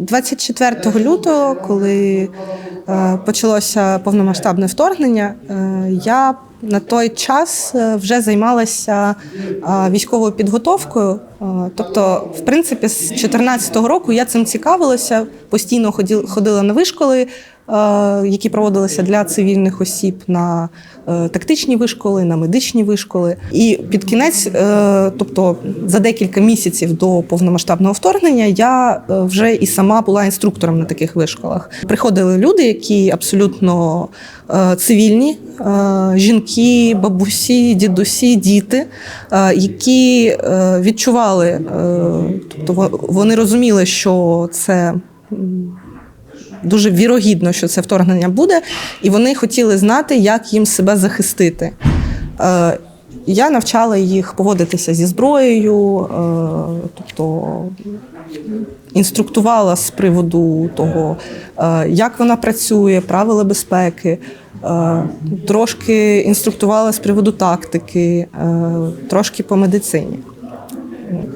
24 лютого, коли е, почалося повномасштабне вторгнення, е, я на той час е, вже займалася військовою підготовкою. Тобто, в принципі, з 2014 року я цим цікавилася, постійно ходила на вишколи, які проводилися для цивільних осіб на е, тактичні вишколи, на медичні вишколи. І під кінець, е, тобто за декілька місяців до повномасштабного вторгнення, я е, вже і сама була інструктором на таких вишколах. Приходили люди, які абсолютно е, цивільні, е, жінки, бабусі, дідусі, діти, е, які е, відчували, е, тобто вони розуміли, що це. Дуже вірогідно, що це вторгнення буде, і вони хотіли знати, як їм себе захистити. Е, Я навчала їх поводитися зі зброєю, е, тобто інструктувала з приводу того, е, як вона працює, правила безпеки, трошки інструктувала з приводу тактики, трошки по медицині.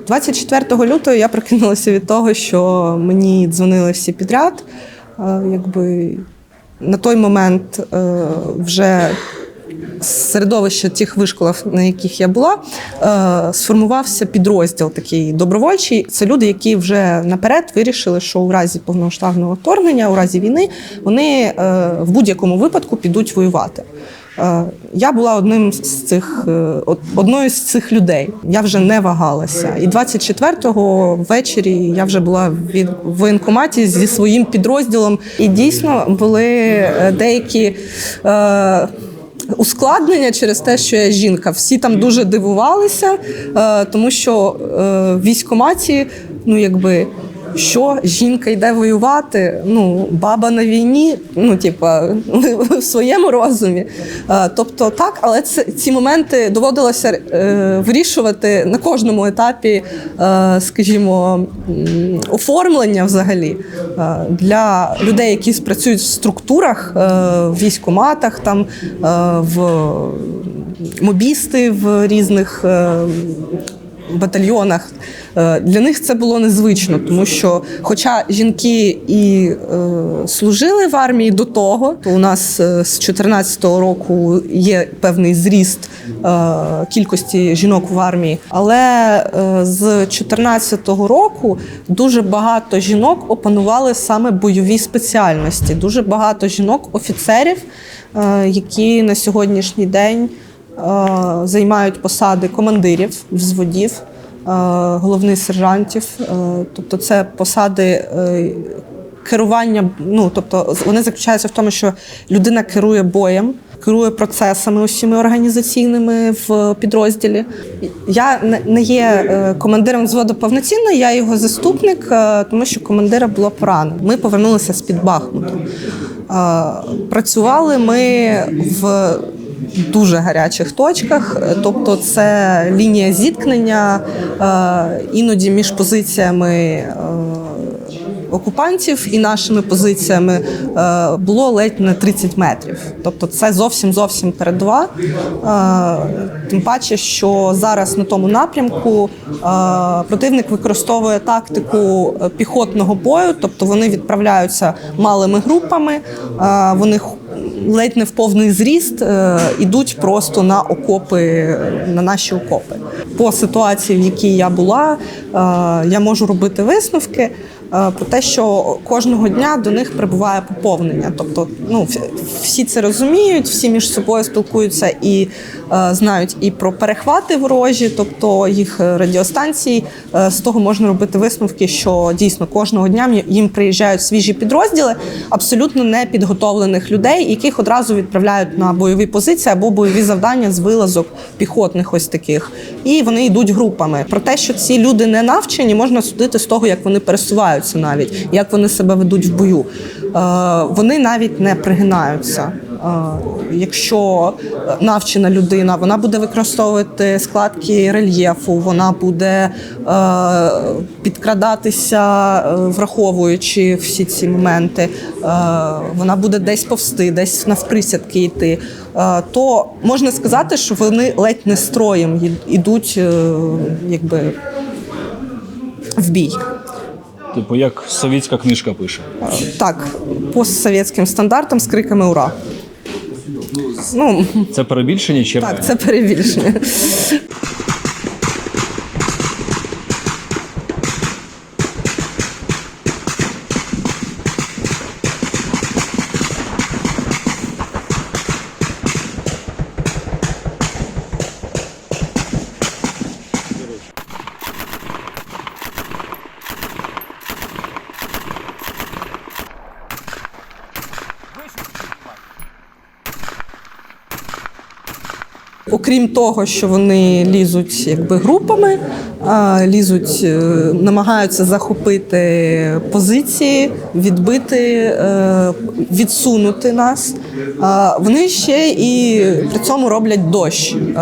24 лютого я прокинулася від того, що мені дзвонили всі підряд. Якби на той момент е, вже середовище тих вишколів, на яких я була, е, сформувався підрозділ такий добровольчий. Це люди, які вже наперед вирішили, що у разі повномасштабного вторгнення, у разі війни, вони е, в будь-якому випадку підуть воювати. Е, Я була одним з цих е, одною з цих людей. Я вже не вагалася. І 24-го ввечері я вже була в воєнкоматі зі своїм підрозділом. І дійсно були е, деякі. Ускладнення через те, що я жінка. Всі там дуже дивувалися, тому що в військкоматі, ну якби. Що жінка йде воювати? Ну, баба на війні, ну типа в своєму розумі. Е, Тобто, так, але це ці моменти доводилося е, вирішувати на кожному етапі, е, скажімо, оформлення взагалі е, для людей, які працюють в структурах, е, в військкоматах, там е, в мобісти в різних. е, батальйонах. Е, Для них це було незвично, тому що, хоча жінки і е, служили в армії до того, то у нас е, з 2014 року є певний зріст кількості жінок в армії. Але з 2014 року дуже багато жінок опанували саме бойові спеціальності. Дуже багато жінок, офіцерів, е, які на сьогоднішній день займають посади командирів, взводів, е, головних сержантів. Е, Тобто це посади е, керування. Ну тобто вони заключаються в тому, що людина керує боєм. Керує процесами усіми організаційними в підрозділі. Я не- є е, командиром взводу повноцінно, я його заступник, е, тому що командира було поранено. Ми повернулися з під Бахмуту. Е, Працювали ми в дуже гарячих точках, тобто це лінія зіткнення е, іноді між позиціями. е, Окупантів і нашими позиціями е, було ледь не 30 метрів. Тобто це зовсім зовсім передова. Тим паче, що зараз на тому напрямку противник використовує тактику піхотного бою, тобто вони відправляються малими групами, вони ледь не в повний зріст е, ідуть просто на окопи, на наші окопи. По ситуації, в якій я була, е, я можу робити висновки е, про те, що кожного дня до них прибуває поповнення. Тобто, ну всі це розуміють, всі між собою спілкуються і е, знають і про перехвати ворожі, тобто їх радіостанції. Е, З того можна робити висновки, що дійсно кожного дня їм приїжджають свіжі підрозділи абсолютно непідготовлених людей, яких одразу відправляють на бойові позиції або бойові завдання з вилазок піхотних, ось таких. І вони йдуть групами. Про те, що ці люди не навчені, можна судити з того, як вони пересуваються, навіть як вони себе ведуть в бою. Е, Вони навіть не пригинаються. Е, Якщо навчена людина, вона буде використовувати складки рельєфу, вона буде е, підкрадатися, е, враховуючи всі ці моменти, вона буде десь повсти, десь навприсядки йти. То можна сказати, що вони ледь не строєм ідуть, якби в бій. Типу, як совєтська книжка пише. Так, постсовєтським стандартам з криками Ура! Ну, Це перебільшення чи так, це перебільшення. Окрім того, що вони лізуть якби групами, лізуть, е, намагаються захопити позиції, відбити, е, відсунути нас. Вони ще і при цьому роблять дощ е,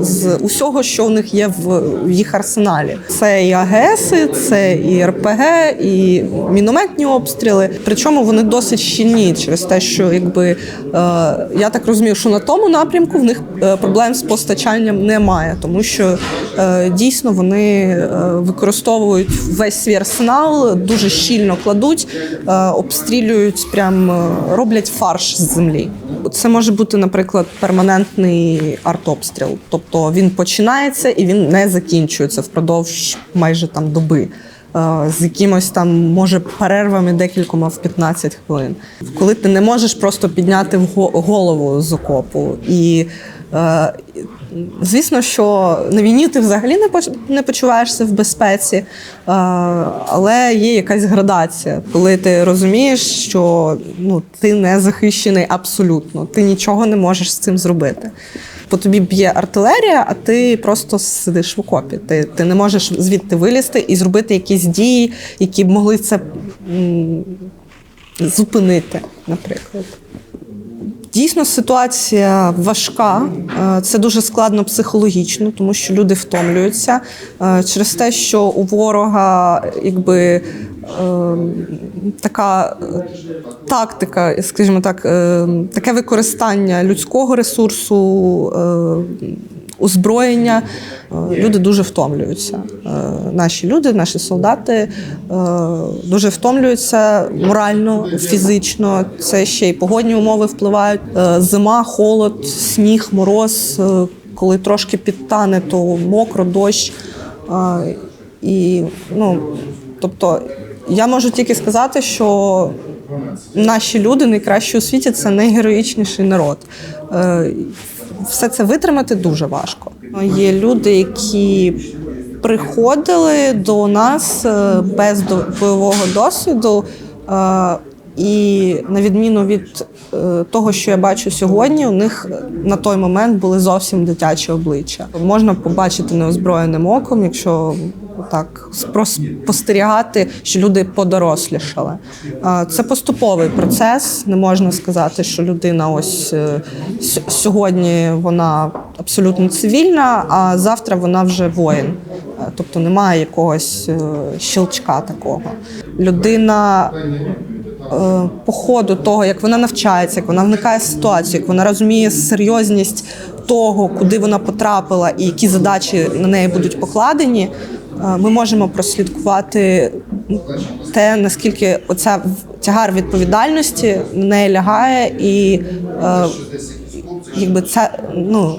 з усього, що в них є в в їх арсеналі. Це і АГСи, це і РПГ, і мінометні обстріли. Причому вони досить щільні через те, що якби я так розумію, що на тому напрямку в них проблем з постачанням немає, тому що дійсно вони е, використовують весь свій арсенал, дуже щільно кладуть, е, обстрілюють, прям е, роблять фарш з землі. Це може бути, наприклад, перманентний артобстріл, тобто він починається і він не закінчується впродовж майже там доби. З якимось там може перервами декількома в 15 хвилин, коли ти не можеш просто підняти голову з окопу і Е, Звісно, що на війні ти взагалі не почуваєшся в безпеці, е, але є якась градація, коли ти розумієш, що ну, ти не захищений абсолютно, ти нічого не можеш з цим зробити. По тобі б'є артилерія, а ти просто сидиш в окопі. Ти, ти не можеш звідти вилізти і зробити якісь дії, які б могли це м, зупинити, наприклад. Дійсно, ситуація важка. Е, Це дуже складно психологічно, тому що люди втомлюються е, через те, що у ворога якби е, така тактика, скажімо так, таке використання людського ресурсу. Озброєння Е, люди дуже втомлюються. Е, Наші люди, наші солдати е, дуже втомлюються морально, фізично. Це ще й погодні умови впливають. Зима, холод, сніг, мороз. Коли трошки підтане, то мокро, дощ. І ну, тобто, я можу тільки сказати, що наші люди найкращі у світі це найгероїчніший народ. Е, Все це витримати дуже важко. Є люди, які приходили до нас е, без бойового досвіду. І на відміну від е, того, що я бачу сьогодні, у них на той момент були зовсім дитячі обличчя. Можна побачити неозброєним оком, якщо так спостерігати, що люди подорослішали. Е, Це поступовий процес. Не можна сказати, що людина ось е, сьогодні вона абсолютно цивільна, а завтра вона вже воїн. Тобто немає якогось щелчка такого. Людина по ходу того, як вона навчається, як вона вникає в ситуацію, як вона розуміє серйозність того, куди вона потрапила і які задачі на неї будуть покладені, е, ми можемо прослідкувати те, наскільки оця тягар відповідальності на неї лягає, і е, якби це ну,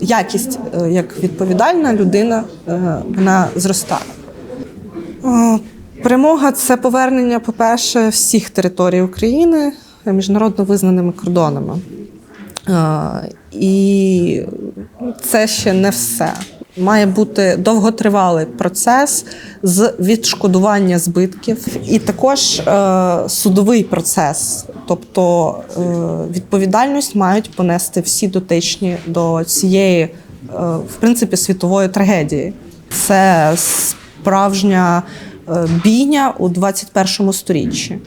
якість е, як відповідальна людина е, вона зростає. Перемога це повернення, по-перше, всіх територій України міжнародно визнаними кордонами. І це ще не все. Має бути довготривалий процес з відшкодування збитків, і також е, судовий процес. Тобто е, відповідальність мають понести всі дотичні до цієї, е, в принципі, світової трагедії. Це справжня бійня у 21 сторіччі.